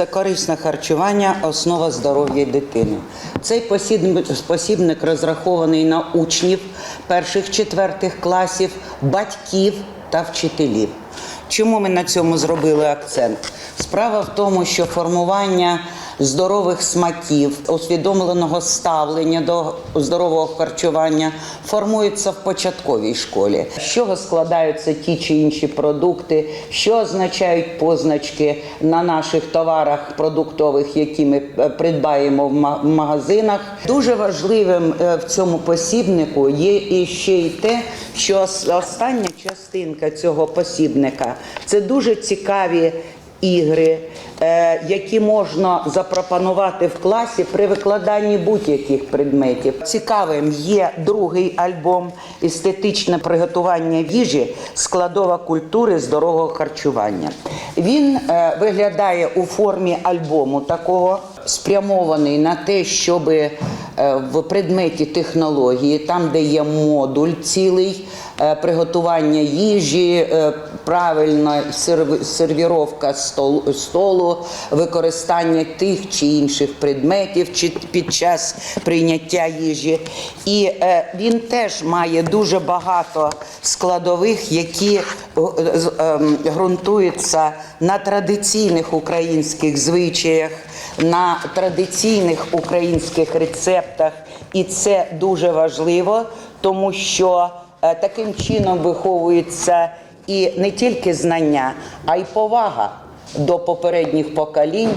це корисне харчування, основа здоров'я дитини. Цей посібник, розрахований на учнів перших четвертих класів, батьків та вчителів. Чому ми на цьому зробили акцент? Справа в тому, що формування здорових смаків, усвідомленого ставлення до здорового харчування формується в початковій школі. З чого складаються ті чи інші продукти, що означають позначки на наших товарах продуктових, які ми е, придбаємо в магазинах. Дуже важливим е, в цьому посібнику є і ще й те, що ос- остання частинка цього посібника це дуже цікаві ігри, е, які можна запропонувати в класі при викладанні будь-яких предметів. Цікавим є другий альбом Естетичне приготування їжі, складова культури здорового харчування. Він е, виглядає у формі альбому такого, спрямований на те, щоб в предметі технології, там, де є модуль цілий е, приготування їжі, е, правильна сервіровка столу, використання тих чи інших предметів під час прийняття їжі. І е, він теж має дуже багато складових, які е, ем, ґрунтуються на традиційних українських звичаях, на традиційних українських рецептах. І це дуже важливо, тому що е, таким чином виховується і не тільки знання, а й повага до попередніх поколінь,